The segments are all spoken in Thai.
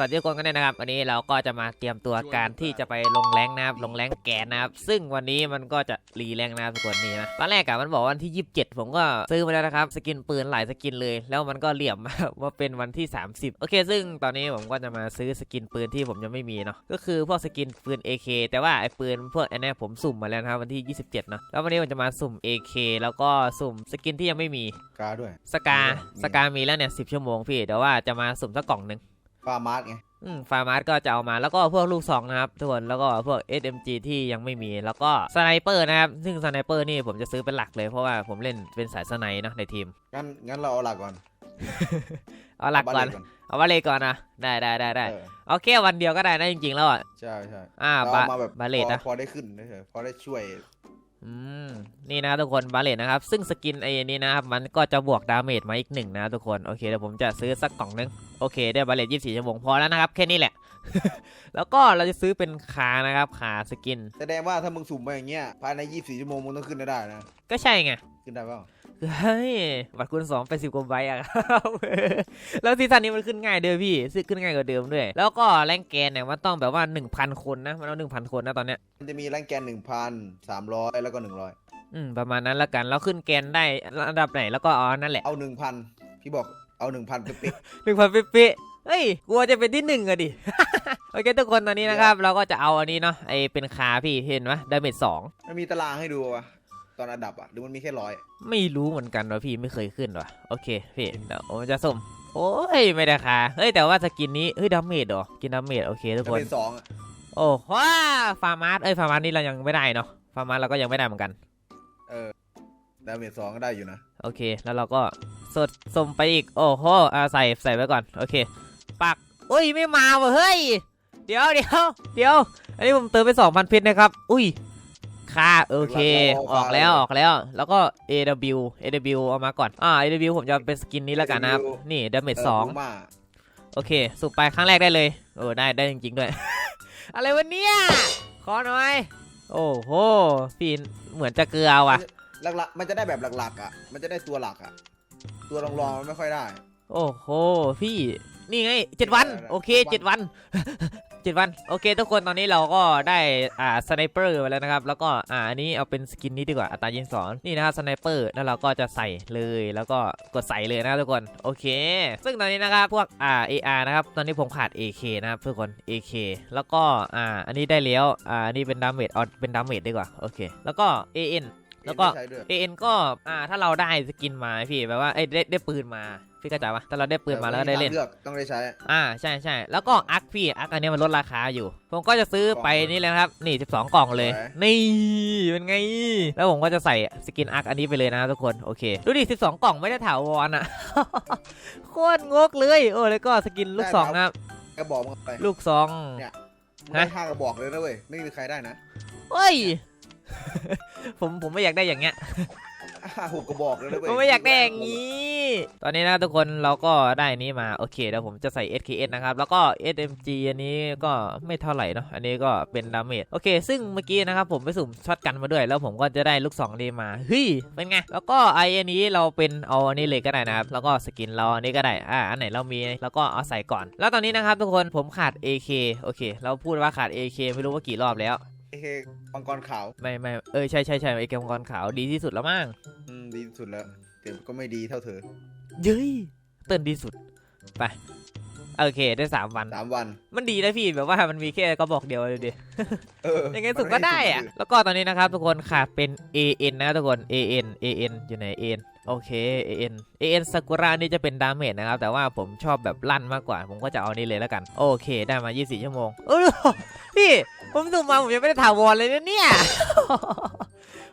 สวัสดีทุกคนกันด้วยนะครับ วันนี้เราก็จะมาเตรียมตัวการที่จะไปลงแรงนะครับ ลงแรงแกนนะครับ ซึ่งวันนี้มันก็จะรีแรงนะครับทุกคนนี่นะ ตอนแรกอะมันบอกวันที่ 27 ผมก็ซื้อมาแล้วนะครับ สกินปืนหลายสกินเลย แล้วมันก็เหลี่ยมว่าเป็นวันที่ 30 โอเค ซึ่งตอนนี้ผมก็จะมาซื้อสกินปืนที่ผมยังไม่มีเนาะ ก็คือพวกสกินปืน AK แต่ว่าไอ้ปืนพวกอันเนี้ยผมสุ่มมาแล้วนะครับวันที่ 27 เนาะ แล้ววันนี้ผมจะมาสุ่ม AK แล้วก็สุ่มสกินที่ยังไม่มี กาด้วย สกามีสกามีแล้วเนี่ยสิชั่วโมงพี่เดี๋ยวว่าจะมาสุ่มสักกล่องหนึ่ง ฟาร์มาร์ไงอืมฟาร์มาร์ก็จะเอามาแล้วก็พวกลูกซองนะครับทุกคนแล้วก็พวก SMG ที่ยังไม่มีแล้วก็สไนเปอร์นะครับซึ่งสไนเปอร์นี่ผมจะซื้อเป็นหลักเลยเพราะว่าผมเล่นเป็นสายสไนเนาะในทีม งั้นงั้นเราเอาหลักก่อน เอาหลักก่อนเาบ้าเอาว่าเลยก่อนนะได้ได้ได้ได้เออเอาแค่วันเดียวก็ได้นะจริงๆแล้วอะใช่ใช่อ่าเราบาเอามาแบบบาเลตพอนะพอได้ขึ้นเฉยๆพอได้ช่วยอืม นี่นะทุกคนบาเลตนะครับ ซึ่งสกินไอ้นี้นะครับ มันก็จะบวกดาเมจมาอีกหนึ่งนะทุกคน โอเคเดี๋ยวผมจะซื้อสักกล่องนึง โอเค ได้บาเลต24ชั่วโมงพอแล้วนะครับ แค่นี้แหละ แล้วก็เราจะซื้อเป็นขานะครับขาสกิน แสดงว่าถ้ามึงสุ่มมาอย่างเงี้ยภายใน24ชั่วโมงมึงต้องขึ้นได้ได้นะ ก็ใช่ไง ขึ้นได้เปล่าเฮ้ยบัตรคูณสองไปสิบกว่าใบอะครับแล้วซีซั่นนี้มันขึ้นง่ายเด้อพี่ซื้อขึ้นง่ายกว่าเดิมด้วย แล้วก็แรงแกนเนี่ยมันต้องแบบว่า1,000คนนะมันเอา1,000คนนะตอนเนี้ยมันจะมีแรงแกน1,000 300แล้วก็100อืมประมาณนั้นละกันแล้วขึ้นแกนได้อันดับไหนแล้วก็เอาอันนั่นแหละเอา1,000พี่บอกเอา1,000เป๊ะหนึ่งพันเป๊ะๆเฮ้ยกลัวจะเป็นที่หนึ่งอะดิ โอเคทุกคนตอนนี้นะครับ เราก็จะเอาอันนี้เนาะไอเป็นคาพี่เห็นไหมดาเมจสองๆมันมีตารางให้ดูวะ ตอนอันดับอะหรือมันมีแค่ร้อยไม่รู้เหมือนกันว่าพี่ไม่เคยขึ้นว่ะโอเคพี่เดี๋ยวผมจะสุ่มโอ้ยไม่ได้คาเฮ้ยแต่ว่าสกินนี้เฮ้ยดาเมจเหรอกินดาเมจโอเคทุกจะคนเป็นสองอะโอ้ว้าฟาร์มาร์เอ้ยฟาร์มาร์นี่เรายังไม่ได้เนาะฟาร์มาร์เราก็ยังไม่ได้เหมือนกัน เออดาเมจสองก็ได้อยู่นะโอเค แล้วเราก็สดส่มไปอีกโอ้โหอ่าใส่ใส่ไว้ก่อนโอเคปักอุ้ยไม่มาว่ะเฮ้ยเดี๋ยวเดี๋ยวเดี๋ยวอันนี้ผมเติมไป2,000เพชรนะครับ อุ้ย ค่าโอเค ออกแล้วออกแล้ว แล้วก็ AW AW เอามาก่อน อ่า AW ผมจะเป็นสกินนี้แล้วกันนะครับ นี่ดาเมจสองเมาโอเคสุกไปครั้งแรกได้เลยโอ้ได้ได้จริงๆด้วย อะไรวะเนี่ย ขอหน่อย โอ้โหพี่เหมือนจะเกลือว่ะ หลักๆ มันจะได้แบบหลักๆ อะ มันจะได้ตัวหลักอะ ตัวรองๆมันไม่ค่อยได้ โอ้โห พี่ นี่ไงเจ็ดวันได้ได้โอเคเจ็เจ็ดดวัวันนเจ็ดวัน โอเค ทุกคนตอนนี้เราก็ได้อ่าสไนเปอร์มาแล้วนะครับ แล้วก็อ่าอันนี้เอาเป็นสกินนี้ดีกว่าอัตรายิงสอนนี่นะครับสไนเปอร์แล้วเราก็จะใส่เลยแล้วก็กดใส่เลยนะครับทุกคนโอเค ซึ่งตอนนี้นะครับพวกอ่า AR นะครับตอนนี้ผมขาด AK นะครับทุกคน AK แล้วก็อ่าอันนี้ได้แล้วอ่าอันนี้เป็นดาเมจเอาเป็นดาเมจดีกว่าโอเค แล้วก็ AN แล้วก็ไม่ใช้ด้วย AN ก็อ่าถ้าเราได้สกินมาพี่แบบว่าเอ้ยได้ได้ปืนมา พี่เข้าใจปะถ้าเราได้ปืนมาแล้วก็ได้เล่น เลือกต้องได้ใช้ อ่าใช่ใช่แล้วก็อักพี่อักอันนี้มันลดราคาอยู่ ผมก็จะซื้อไปนี่เลยนะครับ นี่ 12 กล่องเลย นี่เป็นไง แล้วผมก็จะใส่สกินอักอันนี้ไปเลยนะทุกคนโอเค ดูดิ 12 กล่องไม่ได้ถาวรอะโคตรงกเลยโอ้แล้วก็สกินลูกซองนะครับกระบอกมึงไปลูกซองมึงได้ห้ากระบอกเลยนะเว้ยไม่มีใครได้นะเฮ้ยผมผมไม่อยากได้อย่างเงี้ย ห้าหกกระบอกเลยนะเว้ยไม่อยากได้อย่างนี้ ตอนนี้นะทุกคนเราก็ได้อันนี้มาโอเคเดี๋ยวผมจะใส่ SKS นะครับ แล้วก็ SMG อันนี้ก็ไม่เท่าไหร่เนาะอันนี้ก็เป็นดาเมจโอเค ซึ่งเมื่อกี้นะครับผมไปสุ่มช็อตกันมาด้วย แล้วผมก็จะได้ลูกสองนี้มาเฮ้ยเป็นไง แล้วก็ไออันนี้เราเป็นเอาอันนี้เลยก็ได้นะครับแล้วก็สกินเราอันนี้ก็ได้อ่าอันไหนเรามีแล้วก็เอาใส่ก่อน แล้วตอนนี้นะครับทุกคนผมขาด AK โอเค เราพูดว่าขาด AK ไม่รู้ว่ากี่รอบแล้ว เอเคมังกรขาวไม่ไม่เออใช่ใช่ใช่ไอเกมมังกรขาวดีที่สุดแล้วมั้งอืมดีที่สุดแล้วแต่ก็ไม่ดีเท่าเธอเย้ยเต้นดีสุดไปโอเคได้สามวันสามวัน มันดีนะพี่แบบว่ามันมีแค่กระบอกเดียวเลยดิเออยังไงสุดก็ได้อะแล้วก็ตอนนี้นะครับทุกคนขาดเป็น AN นะทุกคน AN AN อยู่ไหน AN โอเค AN AN ซากุระนี่จะเป็นดาเมจนะครับ แต่ว่าผมชอบแบบลั่นมากกว่า ผมก็จะเอานี่เลยแล้วกัน โอเค ได้มา 24 ชั่วโมง เออพี่ ผมสุ่มมาผมยังไม่ได้ถาวรเลยนะเนี่ย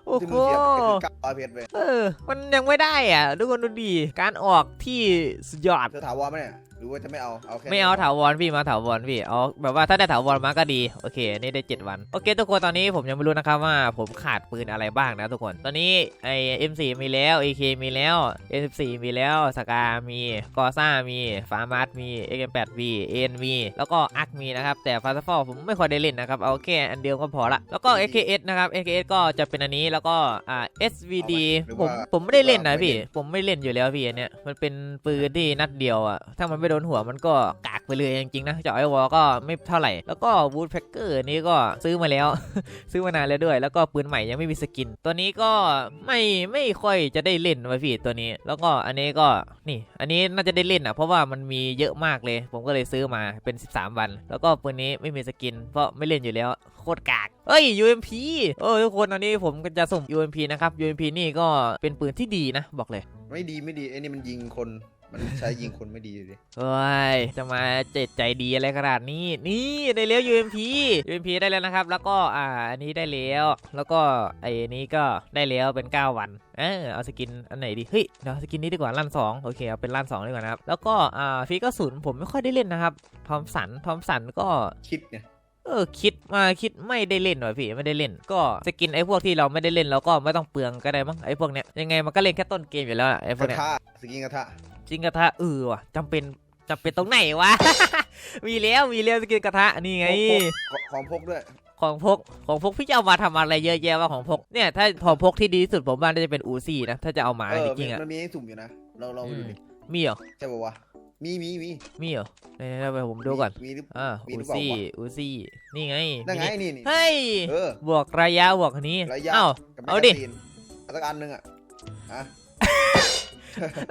โอ้ที่โห มึงเสียบไปคือเก้าร้อยเพชรไปเออ มันยังไม่ได้อะ ทุกคนดูดี การออกที่สุดยอด เธอถามว่าไหมเนี่ยห รือว่าจะไม่เอาเอาแค่ไม่เอาถาวรพี่มาถาวรพี่เอาแบบว่าถ้าได้ถาวรมาก็ดีโอเคนี่ได้ 7 วันโอเค ทุกคนตอนนี้ผมยังไม่รู้นะครับว่าผมขาดปืนอะไรบ้างนะทุกคน ตอนนี้ไอ M4 มีแล้ว AK มีแล้ว M14 มีแล้วสกามีกอซ่ามีฟาร์มาร์มี AK8 มี AN มีแล้วก็อักมีนะครับแต่ฟาสฟอผมไม่ค่อยได้เล่นนะครับเอาแค่อันเดียวก็พอละแล้วก็ AKS นะครับ AKS ก็จะเป็นอันนี้แล้วก็อ่า SVD ผมผมไม่ได้เล่นนะพี่ ผมไม่เล่นอยู่แล้วพี่อันเนี้ยมันเป็นปืนที่นัดเดียวอะถ้ามันไม่โดนนหัวมันก็กากไปเลยจริงๆนะจาะไอวอลก็ไม่เท่าไหร่ แล้วก็วูดแพ็กเกอร์นี้ก็ซื้อมาแล้ว ซื้อมานานแล้วด้วย แล้วก็ปืนใหม่ยังไม่มีสกิน ตัวนี้ก็ไม่ไม่ค่อยจะได้เล่นไว้พี่ตัวนี้ แล้วก็อันนี้ก็นี่ อันนี้น่าจะได้เล่นอะเพราะว่ามันมีเยอะมากเลย ผมก็เลยซื้อมาเป็น 13 วัน แล้วก็ปืนนี้ไม่มีสกิน เพราะไม่เล่นอยู่แล้วโคตรกาก เอ้ย UMP เออทุกคนตอนนี้ผมก็จะสุ่ม UMP นะครับ UMP นี่ก็เป็นปืนที่ดีนะ บอกเลย ไม่ดีไม่ดีไอ้นี่มันยิงคน มันใช้ยิงคนไม่ดีเลยเฮ้ยจะมาเจ็ดใจดีอะไรขนาดนี้ นี่ได้แล้ว UMP UMP ได้แล้วนะครับ แล้วก็อ่าอันนี้ได้แล้ว แล้วก็ไอ้นี้ก็ได้แล้วเป็น 9 วัน เออเอาสกินอันไหนดี เฮ้ยเดี๋ยวสกินนี้ดีกว่าลั่น2โอเคเอาเป็นลั่น2ดีกว่านะครับ แล้วก็อ่าฟีก็ศูนย์ผมไม่ค่อยได้เล่นนะครับ ทอมสัน ทอมสันก็คิดไงเออคิดมาคิดไม่ได้เล่นหน่อยพี่ไม่ได้เล่น ก็สกินไอ้พวกที่เราไม่ได้เล่นเราก็ไม่ต้องเปลืองก็ได้มั้งไอ้พวกเนี้ยยังไงมันก็เล่นแค่ต้นเกมอยู่แล้วอะไอ้พกวกระเนี้ยทะสกินกระทะ จริงกระทะเออว่ะจำเป็นจำเป็นตรงไหนวะ มีแล้วมีแล้วสกินกระทะนี่ไง ของของพกด้วย ของพกของพกพี่จะเอามาทำอะไรเยอะแยะว่าของพกเนี่ยถ้าของพกที่ดีที่สุดผมว่าน่าจะเป็นอูซี่นะถ้าจะเอามาเออจริงๆอะมันมีให้สุ่มอยู่นะเราลองไปดูดิมีเหรอใช่ป่าวะมีมีมีมีเหรอเดี๋ยวๆไปผมดูก่อนมีหรืออ่ามีหอูรือเปล่าซี่วะอูซี่นี่ไงนั่นไงมีนี่นี่เฮ้ยเออบวกระยะบวกอันนี้ระยะอ้าวกับเอาดิแมกกซีนเอาสักอันหนึ่งอะอะ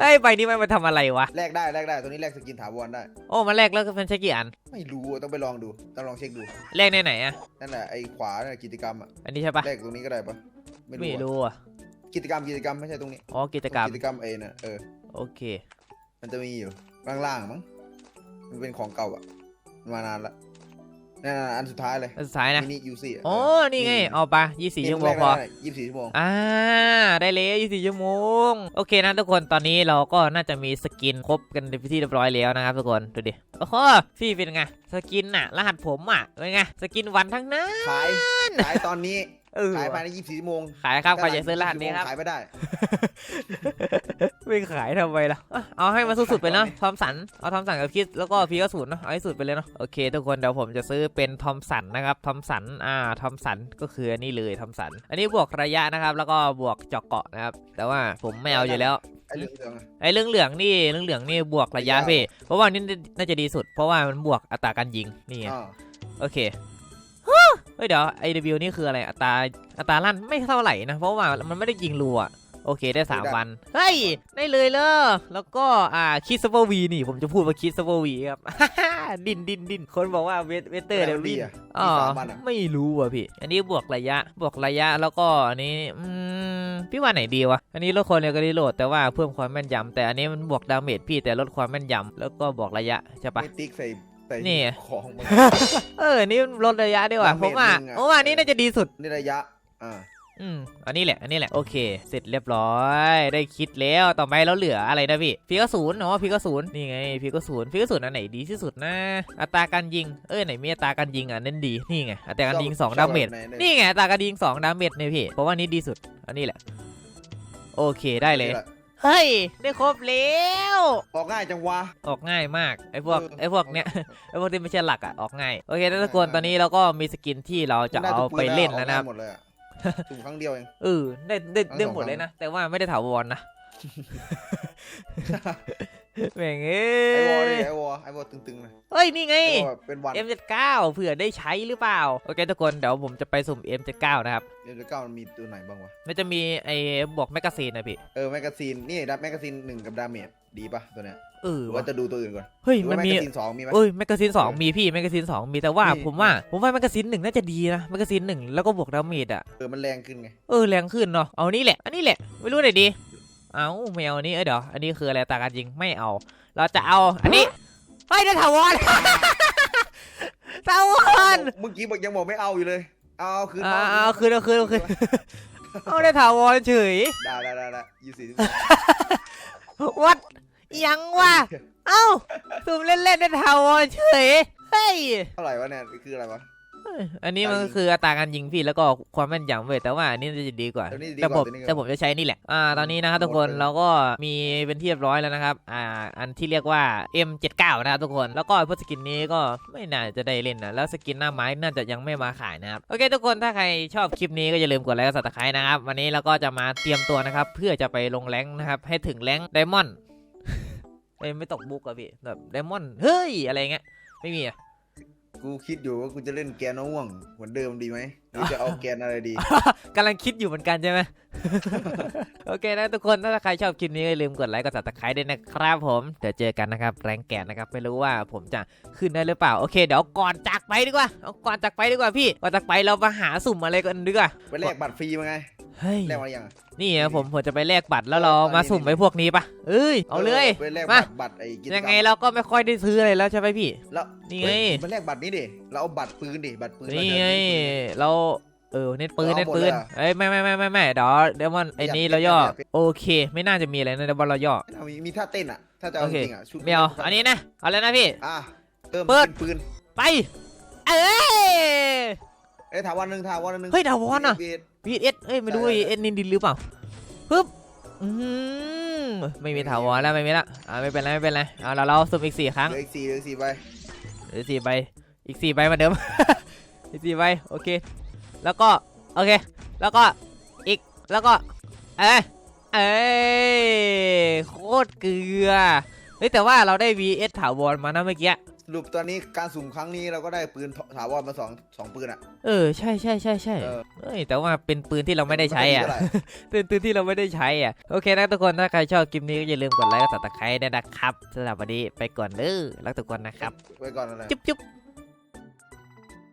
ไอ้ยใบนี้มันมาทำอะไรวะ แลกได้แลกได้ตัวนี้แลกสกินถาวรได้ โอ้มันแรกแล้วก็เป็นใช้กี่อัน ไม่รู้อะต้องไปลองดู ต้องลองเช็คดูแรกในไหนอะ นั่นแหละไอ้ขวาน่ะกิจกรรมอะ อันนี้ใช่ปะแลกตรงนี้ก็ได้ปะไม่ไม่รู้อะรู้อะ กิจกรรมกิจกรรมไม่ใช่ตรงนี้ อ๋อ กิจกรรม กิจกรรมเอน่ะเออ โอเค มันจะมีอยู่ล่างๆมั้ง มันเป็นของเก่าอะ มานานละ นั่นๆอันสุดท้ายเลยอันสุดท้ายนะมินิยูซี่โอ้นี่ไงเอาปะยี่สี่ชั่วโมงพอยี่สิบสี่ชั่วโมงอ่าได้เลยยี่สี่ชั่วโมง โอเคนะทุกคนตอนนี้เราก็น่าจะมีสกินครบกันเป็นที่เรียบร้อยแล้วนะครับทุกคนดูดิโอ้โหพี่เป็นไงสกินน่ะรหัสผมอะเป็นไงสกินวันทั้งนั้นขายขายตอนนี้ เออขายภายในยี่สิบสี่ชั่วโมงขายครับใครจะซื้อรหัสนี้ครับขายไม่ได้ ไม่ขายทำไมล่ะอะเอาให้มาสุดๆไปเนาะทอมสันเอาทอมสันกับคิดแล้วก็พีก็ศูนย์เนาะเอาให้สุดไปเลยเนาะโอเคทุกคนเดี๋ยวผมจะซื้อเป็นทอมสันนะครับทอมสันอ่าทอมสันก็คืออันนี้เลยทอมสัน อันนี้บวกระยะนะครับ แล้วก็บวกเจาะเกาะนะครับ แต่ว่าผมไม่เอาอยู่แล้วไอ้เรื่องเรื่องอะไอ้เรื่องเหลืองๆนี่เรื่องเหลืองๆนี่บวกระยะระยะพี่เพราะว่านี่น่าจะดีสุด เพราะว่ามันบวกอัตราการยิงนี่ไงอ่าโอเค เฮ้ยเดี๋ยว IW นี่คืออะไรอัตราอัตราลั่นไม่เท่าไหร่นะ เพราะว่ามันไม่ได้ยิงรัวโอเคได้ 3 วัน เฮ้ย ได้เลยเลยแล้วก็อ่าคิดซัฟวีนี่ ผมจะพูดว่าคิดซัฟวีครับ ดินดินดินคนบอกว่าเวทเวเตอร์เดวินอะอ๋อมีสามวันอะไม่รู้อะพี่ อันนี้บวกระยะ บวกระยะแล้วก็อันนี้อืมพี่ว่าไหนดีวะ อันนี้ลดความเร็วกระดิโหลดแต่ว่าเพิ่มความแม่นยำแต่อันนี้มันบวกดาเมจพี่แต่ลดความแม่นยำแล้วก็บวกระยะใช่ปะไม่ติ๊กใส่ ใส่นี่ ของมัน เอออันนี่ลดระยะดีกว่าดาเมจผมว่าหนึ่งอะ ผมว่าอันนี่น่าจะดีสุดนี่ระยะ อ่า อืมอันนี้แหละ อันนี้แหละ โอเค เสร็จเรียบร้อย ได้คิดแล้ว ต่อไปเราเหลืออะไรนะพี่ พีก็ศูนย์อ๋อพีก็ศูนย์นี่ไง พีก็ศูนย์พีก็ศูนย์อันไหนดีที่สุดนะ อัตราการยิง เอ้ยไหนมีอัตราการยิงอะเน้นดี นี่ไง อัตราการยิงสองชดาบเมจ แบบไหนนี่ไงอัตราการยิงสองดาเมจเนี่ยพี่ เพราะว่านี่ดีสุด อันนี้แหละ โอเคได้เลย นี่แหะ เฮ้ย ได้ครบแล้ว ออกง่ายจังวะ ออกง่ายมากไอ้พวกเออ ไอ้พวกเนี้ยไอ้พวกที่ไม่ใช่หลักอะออกง่ายโอเคทุกคนตอนนี้เราก็มีสกินที่เราจะด้เอาทุกปืไปเล่นอแล้วอกนะครับง่ายหมดเลยอะสุ่มครั้งเดียวเอง เออได้ได้ทั้งได้สองหมดเลยครั้งนะ แต่ว่าไม่ได้ถาวรนะ แม่งเอ้ไอวอลดิยไอวอลไอวอลตึงๆเลยเฮ้ย นี่ไง ไอวอลเป็นวัน M79 เผื่อได้ใช้หรือเปล่า โอเคทุกคน เดี๋ยวผมจะไปสุ่ม M79 นะครับเดือนเก้ามันมีตัวไหนบ้างวะ มันจะมีไอ้บวกแมกกาซีนนะพี่ เออ แมกกาซีน นี่ดับแมกกาซีนหนึ่งกับดาเมจดีปะตัวเนี้ยเออหรือว่ะว่าจะดูตัวอื่นก่อน เฮ้ยหรือมันว่าแมกมีกาซีนสองมีไหมเอ้ย แมกกาซีนสองเออมีพี่ แมกกาซีนสองมี แต่ว่านี่ผมว่า ผมว่าแมกกาซีนหนึ่งน่าจะดีนะ แมกกาซีนหนึ่งแล้วก็บวกดาเมจอะ เออ มันแรงขึ้นไง เออ แรงขึ้นเนาะ เอานี่แหละ อันนี้แหละ ไม่รู้ไหนดี เอาไม่เอาอันนี้เอ้ยเดี๋ยวอันนี้คืออะไรตาการยิงไม่เอา เราจะเอาอันนี้เฮ้ยได้ถาวร ถาวรเมื่อกี้บอกยังบอกไม่เอาอยู่เลย เอาคืนอ่าเอาคืนเอาคืนเอาคืนเอาได้ถาวรเฉยได้ได้ได้ได้ยี่สิบวัดยังวะเอ้าสุ่มเล่นๆได้ถาวรเฉยเฮ้ยเท่าไหร่วะเนี่ยคืออะไรวะ อันนี้มันก็คืออัตราการยิงพี่แล้วก็ความแม่นยำเว้ยแต่ว่าอันนี้น่าจะดีกว่าตัวนี้ดีแต่กผว่ามตัวนี้แต่ผมจะใช้นี่แหละ อ่า ตอนนี้นะครับทุกคนหมดไปเราก็มีเป็นที่เรียบร้อยแล้วนะครับ อ่า อันที่เรียกว่า M79 นะครับทุกคน แล้วก็พวกสกินนี้ก็ไม่น่าจะได้เล่นนะ แล้วสกินหน้าไม้น่าจะยังไม่มาขายนะครับ โอเคทุกคน ถ้าใครชอบคลิปนี้ก็อย่าลืมกดไลค์กดซับสไครต์นะครับ วันนี้เราก็จะมาเตรียมตัวนะครับ เพื่อจะไปลงแรงค์นะครับ ให้ถึงแรงไดมอนด์เอ้ยไม่ตกบุกอะพี่ แบบไดมอนด์ เฮ้ย อะไรเงี้ย ไม่มีอะ กูคิดอยู่ว่ากูจะเล่นแกนมะม่วงเหมือนเดิมดีไหมหรือจะเอาแกนอะไรดี กำลังคิดอยู่เหมือนกันใช่ไหม โอเคนะทุกคนถ้าใครชอบคลิปนี้ก็อย่าลืมกดไลค์กด subscribe ด้วยนะครับผมเดี๋ยวเจอกันนะครับแรงแกนนะครับไม่รู้ว่าผมจะขึ้นได้หรือเปล่าโอเคเดี๋ยวก่อนจากไปดีกว่าเอาก่อนจากไปดีกว่าพี่ก่อนจากไปเรามาหาสุ่มอะไรกันดีกว่าไปแลกบัตรฟรีมาไงเฮ้ยแลกมายังอะนี่นะผมผมจะไปแลกบัตรแล้วเรามาสุ่มไอ้พวกนี้ปะเอ้ยเอาเลยไปแลกมาบัตรบัตรไอ้กิจกรรมยังไงเราก็ไม่ค่อยได้ซื้ออะไรแล้วใช่ไหมพี่แล้วนี่ไงเฮ้ยมาแลกบัตรนี้ดิเราเอาบัตรปืนดิบัตรปืนนี่มาจากไงปืนเรา เออเน็ตปืนเอาเน็ตหมดปืเลยนเหรอเอ้ยไม่ไม่ไม่ไม่ไม่เดี๋ยวเดี๋ยวมันไอ้นี้อยากเราย่ออยากโอเค ไม่น่าจะมีอะไรนะเดี๋ยวบอลเราย่อเอามีมีท่าเต้นอะถ้าจะเอาโอเคจริงอะชุดไม่เอาอันนี้นะเอาแล้วนะพี่อะเติมเปิดปืนไปเอ้ยเอ้ยถามวันหนึ่งถามวันหนึ่งเฮ้ยถาวรอะเบียดพีเอสเอ้ยไม่รู้ใช่ใช่เอสนินดินหรือเปล่าปึ๊บอืมไม่มีถาวรแล้วไม่มีละอ่าไม่เป็นไรไม่เป็นไรเอาเราเราสุ่มอีกสี่ครั้งเหลืออีกสี่เหลืออกสี่ใบหรือสี่ใบอีกสี่ใบเหมือนเดิมอีกสี่ใบโอเค แล้วก็โอเค แล้วก็อีกแล้วก็ เอ้ยเอ้ยโคตรเกลือเฮ้ยแต่ว่าเราได้ VS ถาวรมานะเมื่อกี้สรุปตอนนี้การสุ่มครั้งนี้เราก็ได้ปืนถาวรมาสองสองปืนอะ เออใช่ใช่ใช่ใช่เออเอ้ยแต่ว่าเป็นปืนที่เราไม่ได้ใช้อะม่ค่ยดีเท่าไหร่เป็นปืนที่เราไม่ได้ใช้อะโอเคนะทุกคนถ้าใครชอบคลิปนี้ก็อย่าลืมกดไลค์กดซับสไครต์ด้วยนะครับสำหรับวันนี้ไปก่อนเด้อรักทุกคนนะครับไว้ก่อนอะไรจุ๊บจุ๊บ